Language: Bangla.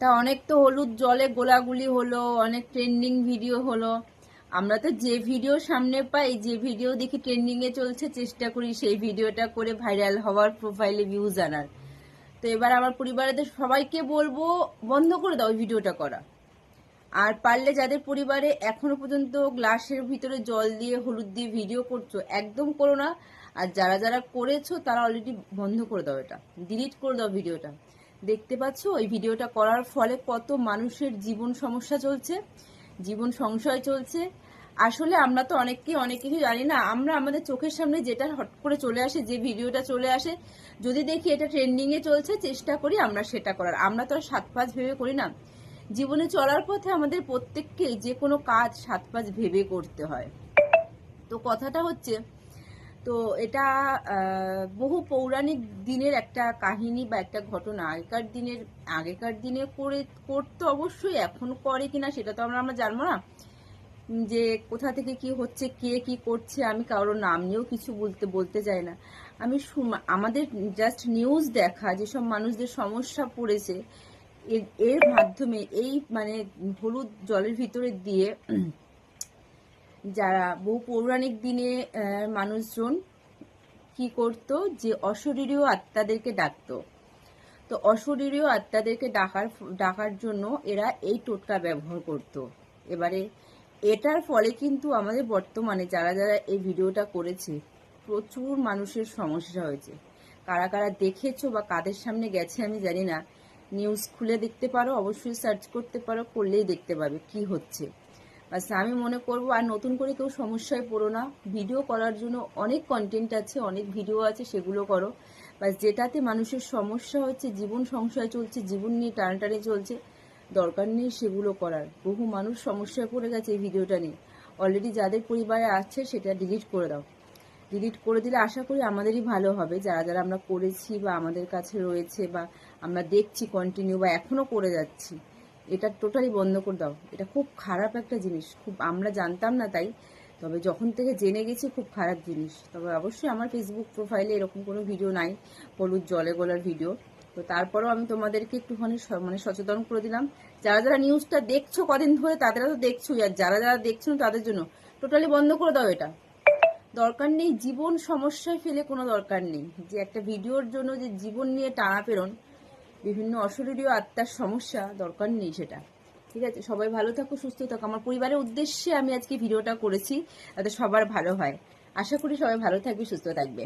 তা অনেক তো হলুদ জলে গোলাগুলি হলো, অনেক ট্রেন্ডিং ভিডিও হলো। আমরা তো যে ভিডিও সামনে পাই, যে ভিডিও দেখি ট্রেন্ডিং এ চলছে, চেষ্টা করি সেই ভিডিওটা করে ভাইরাল হওয়ার প্রোফাইলে ভিউজ আনার। তো এবার আমার পরিবারের সবাইকে বলব, বন্ধ করে দাও ভিডিওটা করা। আর পারলে যাদের পরিবারে এখনও পর্যন্ত গ্লাসের ভিতরে জল দিয়ে, হলুদ দিয়ে ভিডিও করছ, একদম করো না। আর যারা যারা করেছ, তারা অলরেডি বন্ধ করে দাও এটা। ডিলিট করে দাও ভিডিওটা দেখতে পাচ্ছ? ওই ভিডিওটা করার ফলে কত মানুষের জীবন সমস্যা চলছে, জীবন সংশয় চলছে। আসলে আমরা তো অনেককে অনেক কিছু জানি না, আমরা আমাদের চোখের সামনে যেটা হট করে চলে আসে, যে ভিডিওটা চলে আসে, যদি দেখি এটা ট্রেন্ডিং এ চলছে, চেষ্টা করি আমরা সেটা করার। আমরা তো আর সাত পাঁচ ভেবে করি না। জীবনে চলার পথে আমাদের প্রত্যেককে যে কোনো কাজ সাত পাঁচ ভেবে করতে হয়। তো কথাটা হচ্ছে তো এটা বহু পৌরাণিক দিনের একটা কাহিনী বা একটা ঘটনা। আগেকার দিনের, আগেকার দিনে করে, করতো অবশ্যই, এখন করে কিনা সেটা তো আমরা আমরা জানব না। যে কোথা থেকে কি হচ্ছে, কে কি করছে, আমি কারোর নাম নিয়েও কিছু বলতে বলতে চাই না। আমি আমাদের জাস্ট নিউজ দেখা, যেসব মানুষদের সমস্যা পড়েছে, এর- এর মাধ্যমে এই মানে হলুদ জলের ভিতরে দিয়ে যারা বহু পৌরাণিক দিনে মানুষজন কি করত যে অশরীরীয় আত্মাদেরকে ডাকতো। তো অশরীরীয় আত্মাদেরকে ডাকার ডাকার জন্য এরা এই টোটকা ব্যবহার করত। এবারে এটার ফলে কিন্তু আমাদের বর্তমানে যারা যারা এই ভিডিওটা করেছে, প্রচুর মানুষের সমস্যা হয়েছে। কারা কারা দেখেছ বা কাদের সামনে গেছে আমি জানি না। নিউজ খুলে দেখতে পারো, অবশ্যই সার্চ করতে পারো, করলেই দেখতে পাবে কি হচ্ছে। বাস আমি মনে করব, আর নতুন করে কেউ সমস্যায় পড়ো না। ভিডিও করার জন্য অনেক কন্টেন্ট আছে, অনেক ভিডিও আছে, সেগুলো করো। বাস যেটাতে মানুষের সমস্যা হচ্ছে, জীবন সংশয় চলছে, জীবন নিয়ে টানাটানি চলছে, দরকার নেই সেগুলো করার। বহু মানুষ সমস্যায় পড়ে গেছে এই ভিডিওটা নিয়ে। অলরেডি যাদের পরিবারে আছে, সেটা ডিলিট করে দাও। ডিলিট করে দিলে আশা করি আমাদেরই ভালো হবে। যারা যারা আমরা করেছি বা আমাদের কাছে রয়েছে বা আমরা দেখছি কন্টিনিউ বা এখনও করে যাচ্ছি এটা টোটালি বন্ধ করে দাও। এটা খুব খারাপ একটা জিনিস। খুব আমরা জানতাম না তাই। তবে যখন থেকে জেনে গেছি, খুব খারাপ জিনিস। তবে অবশ্যই আমার ফেসবুক প্রোফাইলে এরকম কোনো ভিডিও নাই, হলুদ জলে গলার ভিডিও তো তারপরেও আমি তোমাদেরকে একটুখানি মানে সচেতন করে দিলাম। যারা যারা নিউজটা দেখছ কদিন ধরে, তাদেরা তো দেখছোই আর যারা যারা দেখছ তাদের জন্য টোটালি বন্ধ করে দাও এটা। দরকার নেই জীবন সমস্যায় ফেলে কোনো দরকার নেই। যে একটা ভিডিওর জন্য যে জীবন নিয়ে টানা পেরন বিভিন্ন অশরীরীয় আত্মার সমস্যা দরকার নেই সেটা। ঠিক আছে? সবাই ভালো থাকো, সুস্থ থাকো। আমার পরিবারের উদ্দেশ্যে আমি আজকে ভিডিওটা করেছি, যাতে সবার ভালো হয়। আশা করি সবাই ভালো থাকবে, সুস্থ থাকবে।